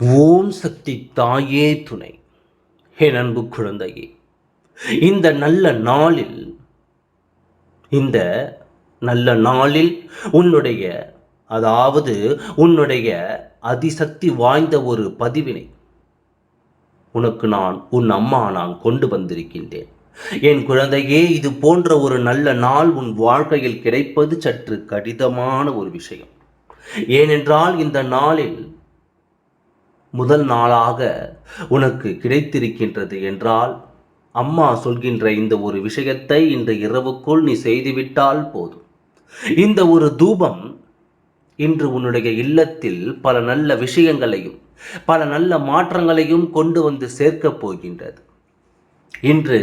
ஓம் சக்தி தாயே துணை. என் அன்பு குழந்தையே இந்த நல்ல நாளில் இந்த நல்ல நாளில் உன்னுடைய அதாவது உன்னுடைய அதிசக்தி வாய்ந்த ஒரு பதிவினை உனக்கு நான் உன் அம்மா நான் கொண்டு வந்திருக்கின்றேன். என் குழந்தையே இது போன்ற ஒரு நல்ல நாள் உன் வாழ்க்கையில் கிடைப்பது சற்று கடிதமான ஒரு விஷயம். ஏனென்றால் இந்த நாளில் முதல் நாளாக உனக்கு கிடைத்திருக்கின்றது என்றால் அம்மா சொல்கின்ற இந்த ஒரு விஷயத்தை இன்று இரவுக்குள் நீ செய்துவிட்டால் போதும். இந்த ஒரு தூபம் இன்று உன்னுடைய இல்லத்தில் பல நல்ல விஷயங்களையும் பல நல்ல மாற்றங்களையும் கொண்டு வந்து சேர்க்கப் போகின்றது. இன்று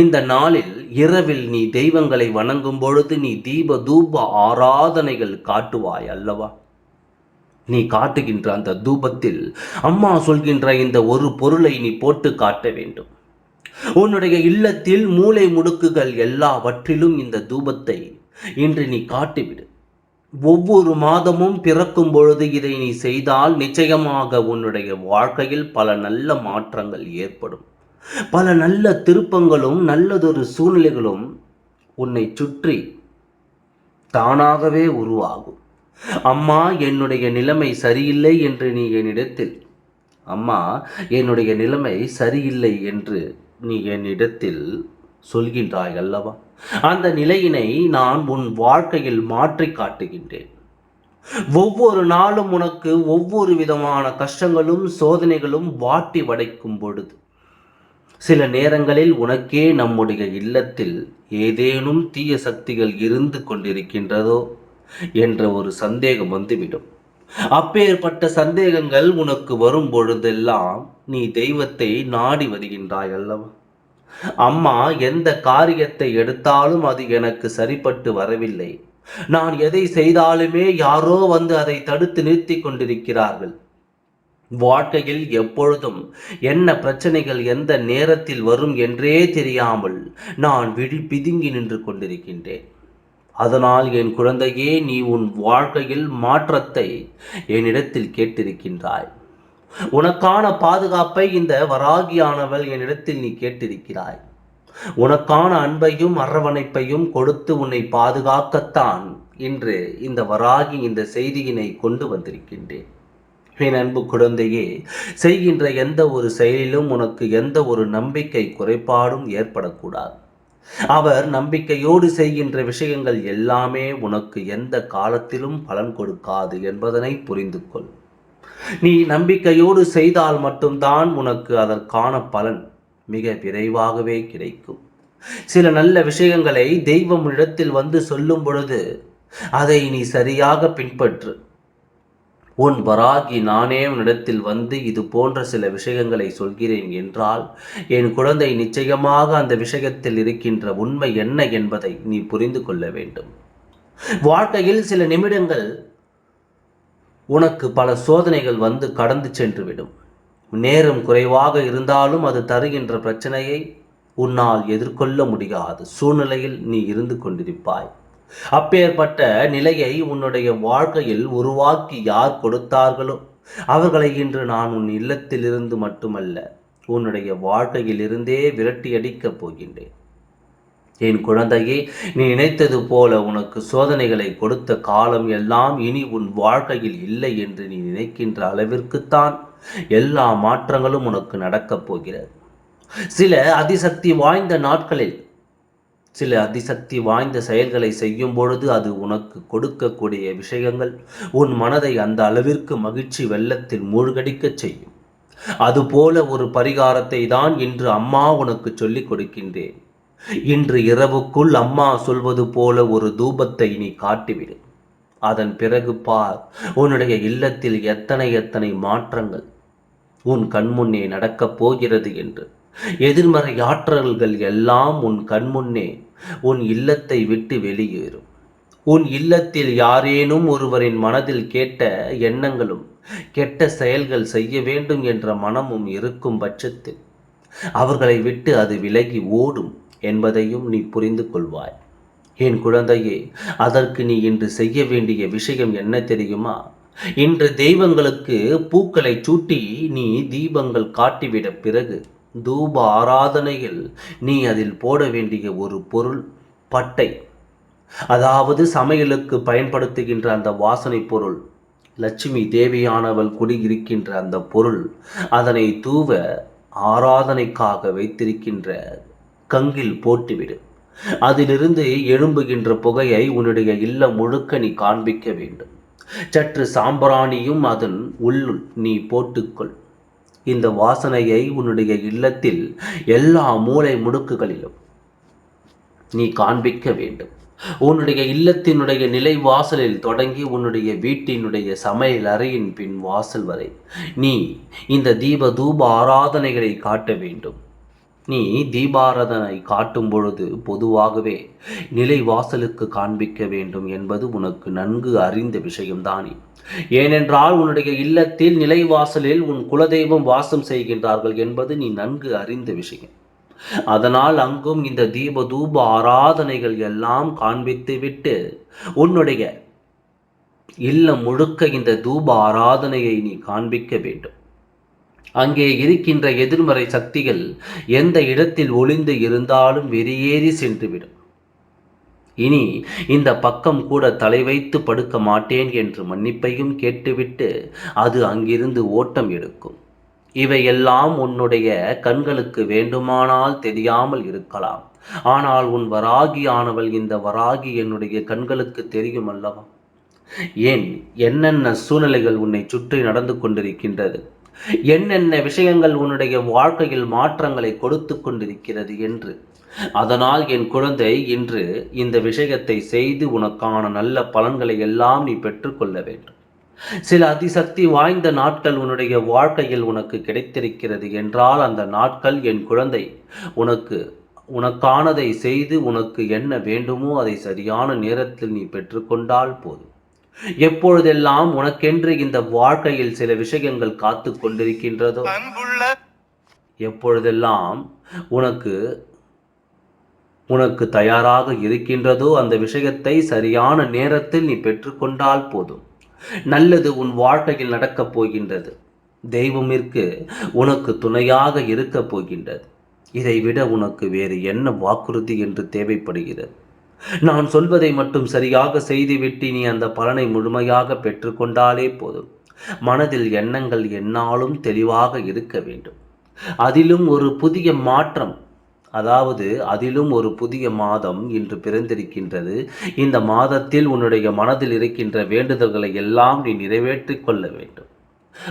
இந்த நாளில் இரவில் நீ தெய்வங்களை வணங்கும் பொழுது நீ தீப தூப ஆராதனைகள் காட்டுவாய் அல்லவா? நீ காட்டுகின்ற அந்த தூபத்தில் அம்மா சொல்கின்ற இந்த ஒரு பொருளை நீ போட்டு காட்ட வேண்டும். உன்னுடைய இல்லத்தில் மூளை முடுக்குகள் எல்லாவற்றிலும் இந்த தூபத்தை இன்று நீ காட்டிவிடு. ஒவ்வொரு மாதமும் பிறக்கும் பொழுது இதை நீ செய்தால் நிச்சயமாக உன்னுடைய வாழ்க்கையில் பல நல்ல மாற்றங்கள் ஏற்படும். பல நல்ல திருப்பங்களும் நல்லதொரு சூழ்நிலைகளும் உன்னை சுற்றி தானாகவே உருவாகும். அம்மா என்னுடைய நிலைமை சரியில்லை என்று நீ என்னிடத்தில் அம்மா என்னுடைய நிலைமை சரியில்லை என்று நீ என்னிடத்தில் சொல்கின்றாய் அல்லவா? அந்த நிலையினை நான் உன் வாழ்க்கையில் மாற்றி காட்டுகின்றேன். ஒவ்வொரு நாளும் உனக்கு ஒவ்வொரு விதமான கஷ்டங்களும் சோதனைகளும் வாட்டி வடைக்கும் பொழுது சில நேரங்களில் உனக்கே நம்முடைய இல்லத்தில் ஏதேனும் தீய சக்திகள் இருந்து கொண்டிருக்கின்றதோ? என்ற ஒரு சந்தேகம் வந்துவிடும். அப்பேற்பட்ட சந்தேகங்கள் உனக்கு வரும் பொழுதெல்லாம் நீ தெய்வத்தை நாடி வருகின்றாய் அல்லவா? அம்மா எந்த காரியத்தை எடுத்தாலும் அது எனக்கு சரிப்பட்டு வரவில்லை. நான் எதை செய்தாலுமே யாரோ வந்து அதை தடுத்து நிறுத்தி கொண்டிருக்கிறார்கள். வாழ்க்கையில் எப்பொழுதும் என்ன பிரச்சனைகள் எந்த நேரத்தில் வரும் என்றே தெரியாமல் நான் விழி பிதுங்கி நின்று கொண்டிருக்கின்றேன். அதனால் என் குழந்தையே நீ உன் வாழ்க்கையில் மாற்றத்தை என்னிடத்தில் கேட்டிருக்கின்றாய். உனக்கான பாதுகாப்பை இந்த வராகியானவள் என்னிடத்தில் நீ கேட்டிருக்கிறாய். உனக்கான அன்பையும் அரவணைப்பையும் கொடுத்து உன்னை பாதுகாக்கத்தான் இன்று இந்த வராகி இந்த செய்தியினை கொண்டு வந்திருக்கின்றேன். என் அன்பு குழந்தையே செய்கின்ற எந்த ஒரு செயலிலும் உனக்கு எந்த ஒரு நம்பிக்கை குறைபாடும் ஏற்படக்கூடாது. அவர் நம்பிக்கையோடு செய்கின்ற விஷயங்கள் எல்லாமே உனக்கு எந்த காலத்திலும் பலன் கொடுக்காது என்பதனை புரிந்து கொள் நீ நம்பிக்கையோடு செய்தால் மட்டும்தான் உனக்கு அதற்கான பலன் மிக விரைவாகவே கிடைக்கும். சில நல்ல விஷயங்களை தெய்வம் இடத்தில் வந்து சொல்லும் பொழுது அதை நீ சரியாக பின்பற்று. உன் வராகி நானே உன்னிடத்தில் வந்து இது போன்ற சில விஷயங்களை சொல்கிறேன் என்றால் என் குழந்தை நிச்சயமாக அந்த விஷயத்தில் இருக்கின்ற உண்மை என்ன என்பதை நீ புரிந்து கொள்ள வேண்டும். வாழ்க்கையில் சில நிமிடங்கள் உனக்கு பல சோதனைகள் வந்து கடந்து சென்றுவிடும். நேரம் குறைவாக இருந்தாலும் அது தருகின்ற பிரச்சனையை உன்னால் எதிர்கொள்ள முடியாது. சூழ்நிலையில் நீ இருந்து கொண்டிருப்பாய். அப்பேற்பட்ட நிலையை உன்னுடைய வாழ்க்கையில் உருவாக்கி யார் கொடுத்தார்களோ அவர்களை இன்று நான் உன் இல்லத்திலிருந்து மட்டுமல்ல உன்னுடைய வாழ்க்கையிலிருந்தே விரட்டி அடிக்கப் போகின்றேன். என் குழந்தையே நீ நினைத்தது போல உனக்கு சோதனைகளை கொடுத்த காலம் எல்லாம் இனி உன் வாழ்க்கையில் இல்லை என்று நீ நினைக்கின்ற அளவிற்குத்தான் எல்லா மாற்றங்களும் உனக்கு நடக்கப் போகிறது. சில அதிசக்தி வாய்ந்த நாட்களில் சில அதிசக்தி வாய்ந்த செயல்களை செய்யும் பொழுது அது உனக்கு கொடுக்கக்கூடிய விஷயங்கள் உன் மனதை அந்த அளவிற்கு மகிழ்ச்சி வெள்ளத்தில் மூழ்கடிக்கச் செய்யும். அதுபோல ஒரு பரிகாரத்தை தான் இன்று அம்மா உனக்கு சொல்லிக் கொடுக்கின்றேன். இன்று இரவுக்குள் அம்மா சொல்வது போல ஒரு தூபத்தை நீ காட்டிவிடு. அதன் பிறகு பார் உன்னுடைய இல்லத்தில் எத்தனை எத்தனை மாற்றங்கள் உன் கண்முன்னே நடக்கப் போகிறது என்று. எதிர்மறை ஆற்றல்கள் எல்லாம் உன் கண்முன்னே உன் இல்லத்தை விட்டு வெளியேறும். உன் இல்லத்தில் யாரேனும் ஒருவரின் மனதில் கேட்ட எண்ணங்களும் கெட்ட செயல்கள் செய்ய வேண்டும் என்ற மனமும் இருக்கும் பட்சத்தில் அவர்களை விட்டு அது விலகி ஓடும் என்பதையும் நீ புரிந்து கொள்வாய். என் குழந்தையே அதற்கு நீ இன்று செய்ய வேண்டிய விஷயம் என்ன தெரியுமா? இன்று தெய்வங்களுக்கு பூக்களை சூட்டி நீ தீபங்கள் காட்டிவிட பிறகு தூப ஆராதனையில் நீ அதில் போட வேண்டிய ஒரு பொருள் பட்டை. அதாவது சமையலுக்கு பயன்படுத்துகின்ற அந்த வாசனை பொருள் லட்சுமி தேவியானவள் குடியிருக்கின்ற அந்த பொருள் அதனை தூவ ஆராதனைக்காக வைத்திருக்கின்ற கங்கில் போட்டுவிடு. அதிலிருந்து எழும்புகின்ற புகையை உன்னுடைய இல்லம் முழுக்க நீ காண்பிக்க வேண்டும். சற்று சாம்பிராணியும் அதன் உள்ளுள் நீ போட்டுக்கொள். இந்த வாசனையை உன்னுடைய இல்லத்தில் எல்லா மூளை முடுக்குகளிலும் நீ காண்பிக்க வேண்டும். உன்னுடைய இல்லத்தினுடைய நிலை வாசலில் தொடங்கி உன்னுடைய வீட்டினுடைய சமையல் அறையின் பின் வாசல் வரை நீ இந்த தீப தூப ஆராதனைகளை காட்ட வேண்டும். நீ தீபாராதனை காட்டும் பொழுது பொதுவாகவே நிலை வாசலுக்கு காண்பிக்க வேண்டும் என்பது உனக்கு நன்கு அறிந்த விஷயம்தானே. ஏனென்றால் உன்னுடைய இல்லத்தில் நிலைவாசலில் உன் குலதெய்வம் வாசம் செய்கின்றார்கள் என்பது நீ நன்கு அறிந்த விஷயம். அதனால் அங்கும் இந்த தீப தூப ஆராதனைகள் எல்லாம் காண்பித்து விட்டு உன்னுடைய இல்லம் முழுக்க இந்த தூப ஆராதனையை நீ காண்பிக்க வேண்டும். அங்கே இருக்கின்ற எதிர்மறை சக்திகள் எந்த இடத்தில் ஒளிந்து இருந்தாலும் வெறியேறி சென்றுவிடும். இனி இந்த பக்கம் கூட தலை வைத்து படுக்க மாட்டேன் என்று மன்னிப்பையும் கேட்டுவிட்டு அது அங்கிருந்து ஓட்டம் எடுக்கும். இவையெல்லாம் உன்னுடைய கண்களுக்கு வேண்டுமானால் தெரியாமல் இருக்கலாம். ஆனால் உன் வராகி ஆனவள் இந்த வராகி என்னுடைய கண்களுக்கு தெரியும் அல்லவா? ஏன் என்னென்ன சூழ்நிலைகள் உன்னை சுற்றி நடந்து கொண்டிருக்கின்றது? என்னென்ன விஷயங்கள் உன்னுடைய வாழ்க்கையில் மாற்றங்களை கொடுத்து கொண்டிருக்கிறது என்று. அதனால் என் குழந்தை இன்று இந்த விஷயத்தை செய்து உனக்கான நல்ல பலன்களை எல்லாம் நீ பெற்றுக்கொள்ள வேண்டும். சில அதிசக்தி வாய்ந்த நாட்கள் உன்னுடைய வாழ்க்கையில் உனக்கு கிடைத்திருக்கிறது என்றால் அந்த நாட்கள் என் குழந்தை உனக்கு உனக்கானதை செய்து உனக்கு என்ன வேண்டுமோ அதை சரியான நேரத்தில் நீ பெற்றுக்கொண்டால் போதும். எப்பொழுதெல்லாம் உனக்கென்று இந்த வாழ்க்கையில் சில விஷயங்கள் காத்து கொண்டிருக்கின்றதோ? எப்பொழுதெல்லாம் உனக்கு உனக்கு தயாராக இருக்கின்றதோ அந்த விஷயத்தை சரியான நேரத்தில் நீ பெற்றுக்கொண்டால் போதும். நல்லது உன் வாழ்க்கையில் நடக்கப் போகின்றது. தெய்வமிற்கு உனக்கு துணையாக இருக்கப் போகின்றது. இதைவிட உனக்கு வேறு என்ன வாக்குறுதி என்று தேவைப்படுகிறது? நான் சொல்வதை மட்டும் சரியாக செய்துவிட்டு நீ அந்த பலனை முழுமையாக பெற்றுக்கொண்டாலே போதும். மனதில் எண்ணங்கள் என்னாலும் தெளிவாக இருக்க வேண்டும். அதிலும் ஒரு புதிய மாற்றம் அதாவது அதிலும் ஒரு புதிய மாதம் இன்று பிறந்திருக்கின்றது. இந்த மாதத்தில் உன்னுடைய மனதில் இருக்கின்ற வேண்டுதல்களை எல்லாம் நீ நிறைவேற்றிக் கொள்ள வேண்டும்.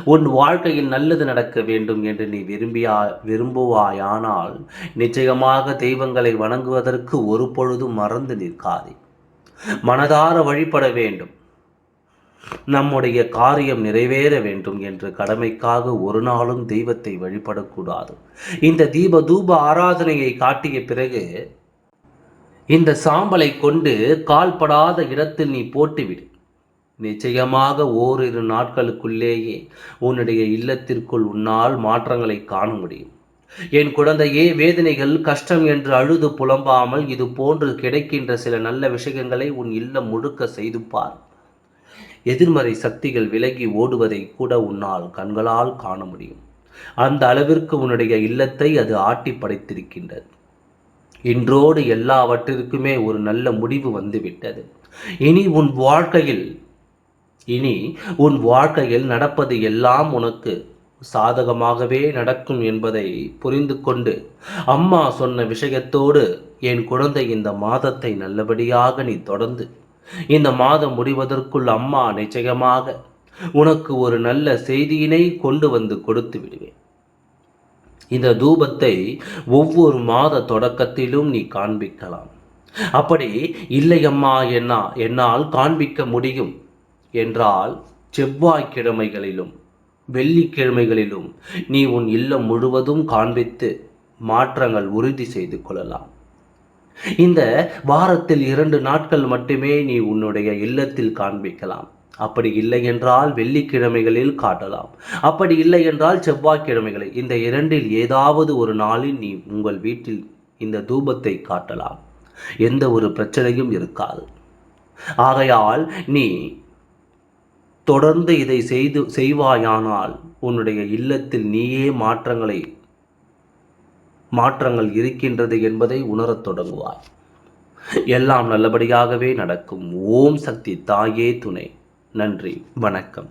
உன் வாழ்க்கையில் நல்லது நடக்க வேண்டும் என்று நீ விரும்பியா விரும்புவாயானால் நிச்சயமாக தெய்வங்களை வணங்குவதற்கு ஒரு பொழுதும் மறந்து நிற்காதே. மனதார வழிபட வேண்டும். நம்முடைய காரியம் நிறைவேற வேண்டும் என்ற கடமைக்காக ஒரு நாளும் தெய்வத்தை வழிபடக்கூடாது. இந்த தீப தூப ஆராதனையை காட்டிய பிறகு இந்த சாம்பலை கொண்டு கால்படாத இடத்தில் நீ போட்டுவிடு. நிச்சயமாக ஓரிரு நாட்களுக்குள்ளேயே உன்னுடைய இல்லத்திற்குள் உன்னால் மாற்றங்களை காண முடியும். என் குழந்தையே வேதனைகள் கஷ்டம் என்று அழுது புலம்பாமல் இது போன்று கிடைக்கின்ற சில நல்ல விஷயங்களை உன் இல்லம் முழுக்க செய்து பார். எதிர்மறை சக்திகள் விலகி ஓடுவதை கூட உன்னால் கண்களால் காண முடியும். அந்த அளவிற்கு உன்னுடைய இல்லத்தை அது ஆட்டி படைத்திருக்கின்றது. இன்றோடு எல்லாவற்றிற்குமே ஒரு நல்ல முடிவு வந்துவிட்டது. இனி உன் வாழ்க்கையில் இனி உன் வாழ்க்கையில் நடப்பது எல்லாம் உனக்கு சாதகமாகவே நடக்கும் என்பதை புரிந்து கொண்டு அம்மா சொன்ன விஷயத்தோடு என் குழந்தை இந்த மாதத்தை நல்லபடியாக நீ தொடர்ந்து. இந்த மாதம் முடிவதற்குள் அம்மா நிச்சயமாக உனக்கு ஒரு நல்ல செய்தியினை கொண்டு வந்து கொடுத்து விடுவேன். இந்த தூபத்தை ஒவ்வொரு மாத தொடக்கத்திலும் நீ காண்பிக்கலாம். அப்படி இல்லையம்மா என்ன என்னால் காண்பிக்க முடியும். என்றால் செவ்வாய்க்கிழமைகளிலும் வெள்ளிக்கிழமைகளிலும் நீ உன் இல்லம் முழுவதும் காண்பித்து மாற்றங்கள் உறுதி செய்து கொள்ளலாம். இந்த வாரத்தில் இரண்டு நாட்கள் மட்டுமே நீ உன்னுடைய இல்லத்தில் காண்பிக்கலாம். அப்படி இல்லை என்றால் வெள்ளிக்கிழமைகளில் காட்டலாம். அப்படி இல்லை என்றால் செவ்வாய்க்கிழமைகளில் இந்த இரண்டில் ஏதாவது ஒரு நாளில் நீ உங்கள் வீட்டில் இந்த தூபத்தை காட்டலாம். எந்த ஒரு பிரச்சனையும் இருக்காது. ஆகையால் நீ தொடர்ந்து இதை செய்து செய்வாயானால் உன்னுடைய இல்லத்தில் நீயே மாற்றங்களை மாற்றங்கள் இருக்கின்றது என்பதை உணரத் தொடங்குவாய். எல்லாம் நல்லபடியாகவே நடக்கும். ஓம் சக்தி தாயே துணை. நன்றி. வணக்கம்.